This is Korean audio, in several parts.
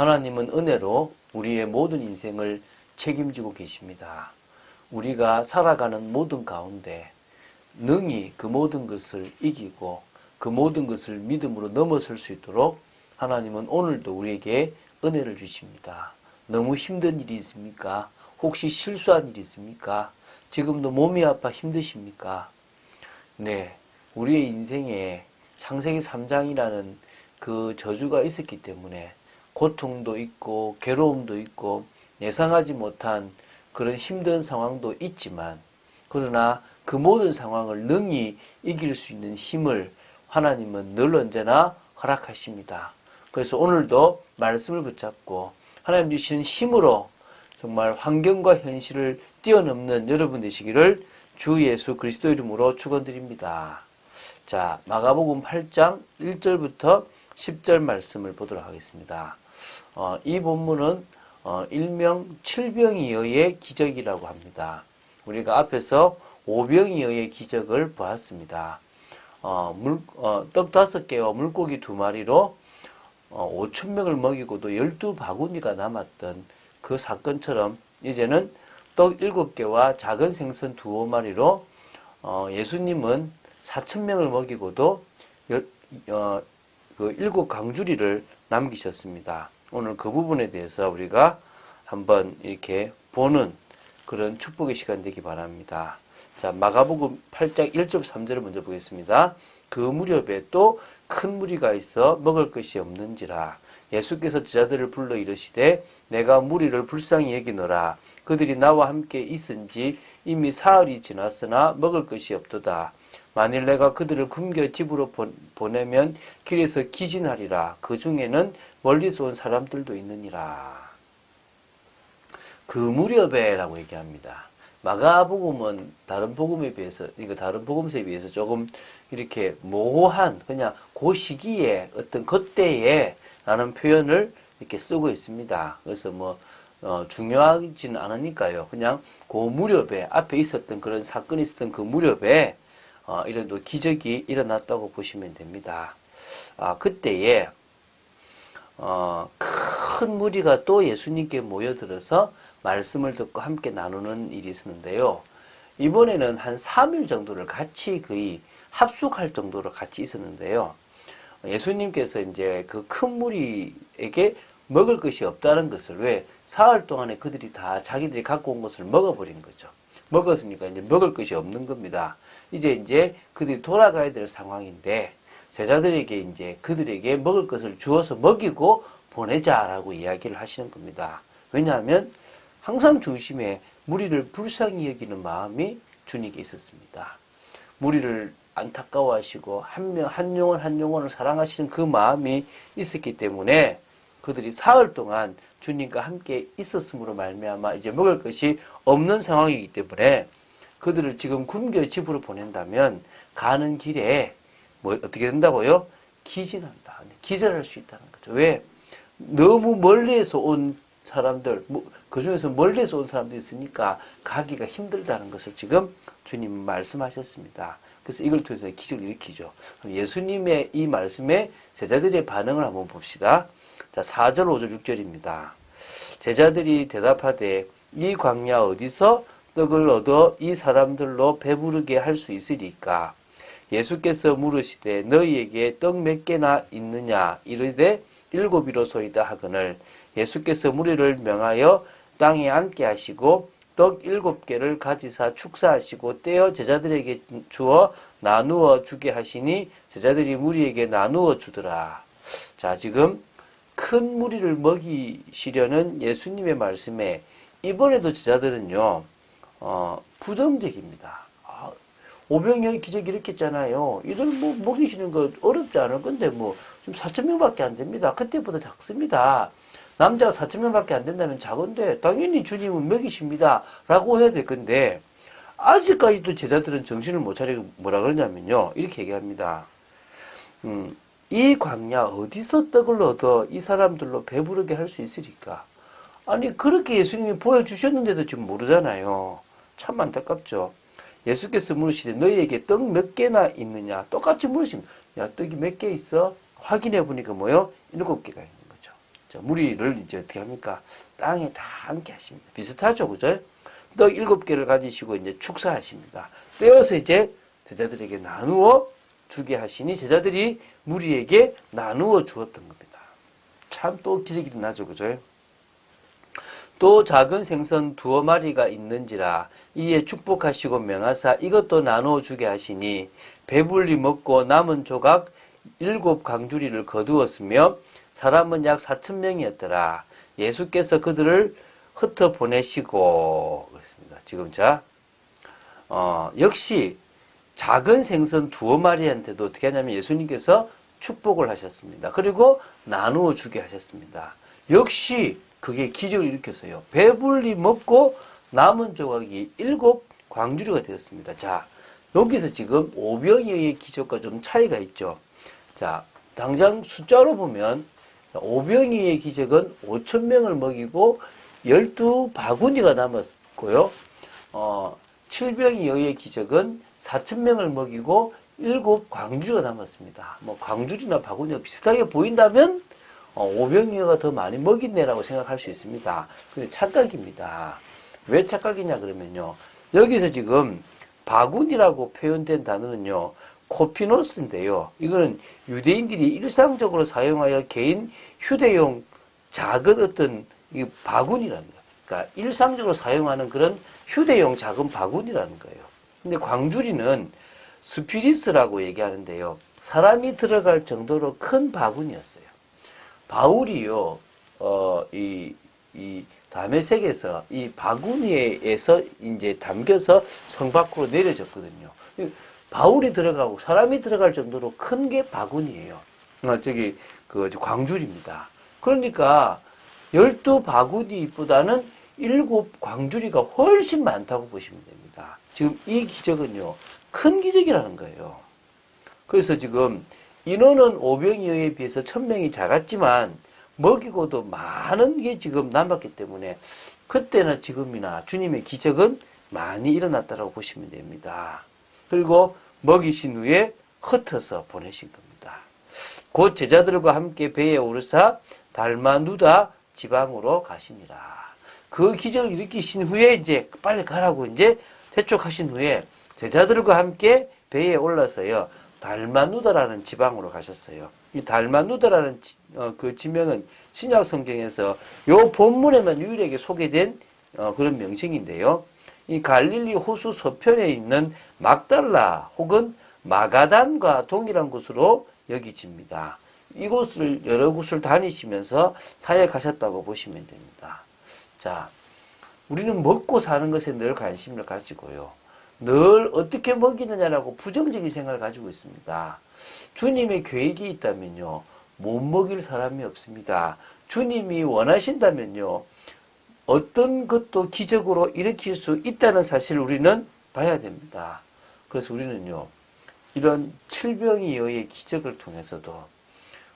하나님은 은혜로 우리의 모든 인생을 책임지고 계십니다. 우리가 살아가는 모든 가운데 능히 그 모든 것을 이기고 그 모든 것을 믿음으로 넘어설 수 있도록 하나님은 오늘도 우리에게 은혜를 주십니다. 너무 힘든 일이 있습니까? 혹시 실수한 일이 있습니까? 지금도 몸이 아파 힘드십니까? 네. 우리의 인생에 창세기 3장이라는 그 저주가 있었기 때문에 고통도 있고 괴로움도 있고 예상하지 못한 그런 힘든 상황도 있지만 그러나 그 모든 상황을 능히 이길 수 있는 힘을 하나님은 늘 언제나 허락하십니다. 그래서 오늘도 말씀을 붙잡고 하나님 주시는 힘으로 정말 환경과 현실을 뛰어넘는 여러분 되시기를 주 예수 그리스도 이름으로 축원드립니다. 자, 마가복음 8장 1절부터 10절 말씀을 보도록 하겠습니다. 어, 이 본문은 어, 일명 칠병이어의 기적이라고 합니다. 우리가 앞에서 오병이어의 기적을 보았습니다. 어, 물, 어, 떡 다섯 개와 물고기 두 마리로 어, 5천 명을 먹이고도 열두 바구니가 남았던 그 사건처럼 이제는 떡 일곱 개와 작은 생선 두어 마리로 어, 예수님은 4천 명을 먹이고도 열, 어, 그 일곱 강주리를 남기셨습니다. 오늘 그 부분에 대해서 우리가 한번 이렇게 보는 그런 축복의 시간 되기 바랍니다. 자, 마가복음 8장 1절 3절을 먼저 보겠습니다. 그 무렵에 또 큰 무리가 있어 먹을 것이 없는지라 예수께서 제자들을 불러 이르시되 내가 무리를 불쌍히 여기노라 그들이 나와 함께 있은지 이미 사흘이 지났으나 먹을 것이 없도다 만일 내가 그들을 굶겨 집으로 보내면 길에서 기진하리라 그 중에는 멀리서 온 사람들도 있느니라 그 무렵에라고 얘기합니다. 마가복음은 다른 복음에 비해서, 이거 다른 복음서에 비해서 조금 이렇게 모호한, 그냥 그 시기에 어떤 그때에 라는 표현을 이렇게 쓰고 있습니다. 그래서 뭐, 어, 중요하지는 않으니까요. 그냥 그 무렵에, 앞에 있었던 그런 사건이 있었던 그 무렵에, 어, 이런 또 기적이 일어났다고 보시면 됩니다. 아, 그때에, 어, 큰 무리가 또 예수님께 모여들어서 말씀을 듣고 함께 나누는 일이 있었는데요. 이번에는 한 3일 정도를 같이 거의 합숙할 정도로 같이 있었는데요. 예수님께서 이제 그 큰 무리에게 먹을 것이 없다는 것을 왜 사흘 동안에 그들이 다 자기들이 갖고 온 것을 먹어버린 거죠. 먹었으니까 이제 먹을 것이 없는 겁니다. 이제 이제 그들이 돌아가야 될 상황인데 제자들에게 이제 그들에게 먹을 것을 주어서 먹이고 보내자라고 이야기를 하시는 겁니다. 왜냐하면 항상 중심에 무리를 불쌍히 여기는 마음이 주님께 있었습니다. 무리를 안타까워하시고 한 명, 한 영혼 한 영혼을 사랑하시는 그 마음이 있었기 때문에 그들이 사흘 동안 주님과 함께 있었으므로 말미암아 이제 먹을 것이 없는 상황이기 때문에 그들을 지금 굶겨 집으로 보낸다면 가는 길에 뭐 어떻게 된다고요? 기진한다. 기절할 수 있다는 거죠. 왜? 너무 멀리에서 온 사람들, 뭐, 그 중에서 멀리서 온 사람들이 있으니까 가기가 힘들다는 것을 지금 주님 말씀하셨습니다. 그래서 이걸 통해서 기적을 일으키죠. 예수님의 이 말씀에 제자들의 반응을 한번 봅시다. 자, 4절, 5절, 6절입니다. 제자들이 대답하되 이 광야 어디서 떡을 얻어 이 사람들로 배부르게 할 수 있으리까? 예수께서 물으시되 너희에게 떡 몇 개나 있느냐 이르되 일곱이로소이다 하거늘 예수께서 무리를 명하여 땅에 앉게 하시고 떡 일곱 개를 가지사 축사하시고 떼어 제자들에게 주어 나누어 주게 하시니 제자들이 무리에게 나누어 주더라. 자, 지금 큰 무리를 먹이시려는 예수님의 말씀에 이번에도 제자들은요, 어, 부정적입니다. 아, 오병이의 기적 일으켰잖아요. 이들 뭐 먹이시는 거 어렵지 않을 건데 뭐, 지금 4천 명밖에 안 됩니다. 그때보다 작습니다. 남자가 4천 명밖에 안 된다면 작은데 당연히 주님은 먹이십니다. 라고 해야 될 건데 아직까지도 제자들은 정신을 못 차리고 뭐라 그러냐면요. 이렇게 얘기합니다. 음, 이 광야 어디서 떡을 얻어 이 사람들로 배부르게 할 수 있으리까? 아니 그렇게 예수님이 보여주셨는데도 지금 모르잖아요. 참 안타깝죠. 예수께서 물으시되 너희에게 떡 몇 개나 있느냐? 똑같이 물으십니다. 야 떡이 몇 개 있어? 확인해 보니까 뭐요? 일곱 개가 있는 거죠. 자, 무리를 이제 어떻게 합니까? 땅에 다 함께 하십니다. 비슷하죠, 그죠? 떡 일곱 개를 가지시고 이제 축사하십니다. 떼어서 이제 제자들에게 나누어 주게 하시니 제자들이 무리에게 나누어 주었던 겁니다. 참 또 기적이 일어나죠, 그죠? 또 작은 생선 두어 마리가 있는지라 이에 축복하시고 명하사 이것도 나누어 주게 하시니 배불리 먹고 남은 조각 일곱 강주리를 거두었으며 사람은 약 사천 명이었더라. 예수께서 그들을 흩어 보내시고 그렇습니다. 지금 자 어, 역시 작은 생선 두어 마리한테도 어떻게 하냐면 예수님께서 축복을 하셨습니다. 그리고 나누어 주게 하셨습니다. 역시 그게 기적을 일으켰어요. 배불리 먹고 남은 조각이 일곱 광주리가 되었습니다. 자, 여기서 지금 오병이어의 기적과 좀 차이가 있죠. 자, 당장 숫자로 보면 오병이의 기적은 5천 명을 먹이고 12 바구니가 남았고요. 어, 칠병이어의 기적은 4천 명을 먹이고 일곱 광주리가 남았습니다. 뭐 광주리나 바구니가 비슷하게 보인다면 어, 오병이어가 더 많이 먹이네라고 생각할 수 있습니다. 근데 착각입니다. 왜 착각이냐 그러면요. 여기서 지금 바구니라고 표현된 단어는요. 코피노스인데요. 이거는 유대인들이 일상적으로 사용하여 개인 휴대용 작은 어떤 이 거예요. 그러니까 일상적으로 사용하는 그런 휴대용 작은 바구니라는 거예요. 근데 광주리는 스피리스라고 얘기하는데요. 사람이 들어갈 정도로 큰 바구니였어요. 바울이요, 어, 이, 이 다메섹에서 이 바구니에서 이제 담겨서 성 밖으로 내려졌거든요. 바울이 들어가고 사람이 들어갈 정도로 큰 게 바구니예요. 어, 저기 그 광줄입니다. 그러니까 열두 바구니보다는 일곱 광주리가 훨씬 많다고 보시면 됩니다. 지금 이 기적은요, 큰 기적이라는 거예요. 그래서 지금 인원은 오병이어에 비해서 천명이 작았지만 먹이고도 많은 게 지금 남았기 때문에 그때나 지금이나 주님의 기적은 많이 일어났다고 보시면 됩니다. 그리고 먹이신 후에 흩어서 보내신 겁니다. 곧 제자들과 함께 배에 오르사 달마누다 지방으로 가시니라. 그 기적을 일으키신 후에 이제 빨리 가라고 이제 대촉하신 후에 제자들과 함께 배에 올라서요. 달마누다라는 지방으로 가셨어요. 이 달마누다라는 지, 어, 그 지명은 신약 성경에서 요 본문에만 유일하게 소개된 어, 그런 명칭인데요. 이 갈릴리 호수 서편에 있는 막달라 혹은 마가단과 동일한 곳으로 여기집니다. 이곳을 여러 곳을 다니시면서 사역하셨다고 보시면 됩니다. 자, 우리는 먹고 사는 것에 늘 관심을 가지고요. 늘 어떻게 먹이느냐라고 부정적인 생각을 가지고 있습니다. 주님의 계획이 있다면요. 못 먹일 사람이 없습니다. 주님이 원하신다면요. 어떤 것도 기적으로 일으킬 수 있다는 사실을 우리는 봐야 됩니다. 그래서 우리는요. 이런 칠병이어의 기적을 통해서도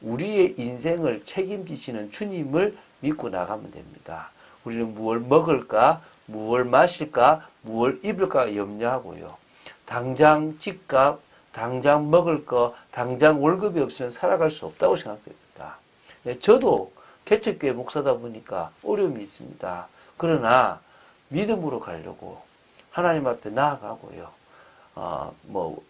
우리의 인생을 책임지시는 주님을 믿고 나가면 됩니다. 우리는 무엇을 먹을까, 무엇을 마실까, 무엇을 입을까 염려하고요. 당장 집값, 당장 먹을 거, 당장 월급이 없으면 살아갈 수 없다고 생각됩니다. 네, 저도 개척교회 목사다 보니까 어려움이 있습니다. 그러나 믿음으로 가려고 하나님 앞에 나아가고요. 어, 뭐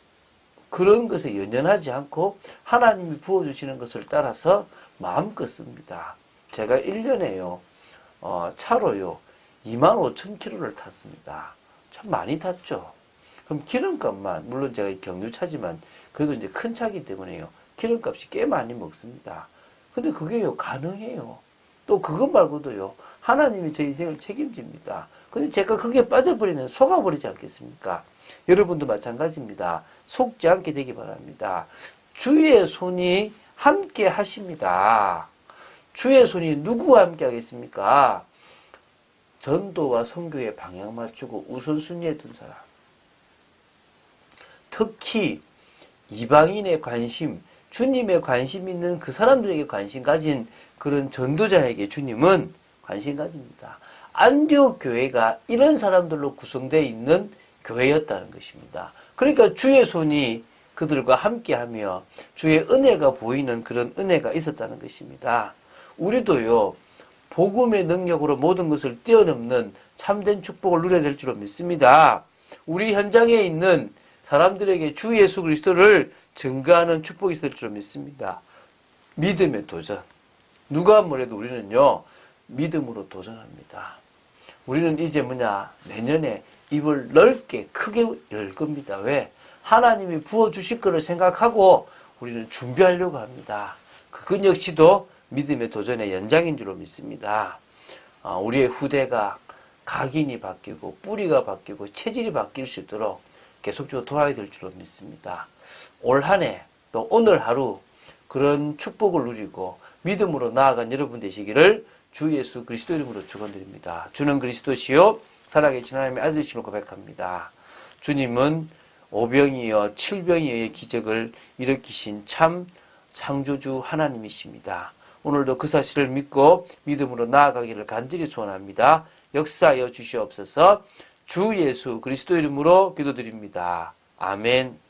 그런 것에 연연하지 않고 하나님이 부어주시는 것을 따라서 마음껏 씁니다. 제가 1년에요, 어, 차로요, 2만 5천 킬로를 탔습니다. 참 많이 탔죠. 그럼 기름값만, 물론 제가 경유차지만, 그래도 이제 큰 차기 때문에요. 기름값이 꽤 많이 먹습니다. 근데 그게요, 가능해요. 또 그것 말고도요, 하나님이 제 인생을 책임집니다. 근데 제가 그게 빠져버리면 속아버리지 않겠습니까? 여러분도 마찬가지입니다. 속지 않게 되기 바랍니다. 주의 손이 함께 하십니다. 주의 손이 누구와 함께 하겠습니까? 전도와 선교에 방향 맞추고 우선순위에 둔 사람. 특히 이방인의 관심, 주님의 관심 있는 그 사람들에게 관심 가진 그런 전도자에게 주님은 관심 가집니다. 안디옥 교회가 이런 사람들로 구성되어 있는 교회였다는 것입니다. 그러니까 주의 손이 그들과 함께하며 주의 은혜가 보이는 그런 은혜가 있었다는 것입니다. 우리도요, 복음의 능력으로 모든 것을 뛰어넘는 참된 축복을 누려야 될 줄로 믿습니다. 우리 현장에 있는 사람들에게 주 예수 그리스도를 증거하는 축복이 있을 줄 믿습니다. 믿음의 도전. 누가 뭐래도 우리는요, 믿음으로 도전합니다. 우리는 이제 뭐냐, 내년에 입을 넓게 크게 열 겁니다. 왜? 하나님이 부어주실 거를 생각하고 우리는 준비하려고 합니다. 그것 역시도 믿음의 도전의 연장인 줄로 믿습니다. 아, 우리의 후대가 각인이 바뀌고 뿌리가 바뀌고 체질이 바뀔 수 있도록 계속적으로 도와야 될 줄로 믿습니다. 올 한 해 또 오늘 하루 그런 축복을 누리고 믿음으로 나아간 여러분 되시기를 주 예수 그리스도 이름으로 축원드립니다. 주는 그리스도시요 살아계신 하나님의 아들이심을 고백합니다. 주님은 오병이어 칠병이어의 기적을 일으키신 참 창조주 하나님이십니다. 오늘도 그 사실을 믿고 믿음으로 나아가기를 간절히 소원합니다. 역사하여 주시옵소서 주 예수 그리스도 이름으로 기도드립니다. 아멘.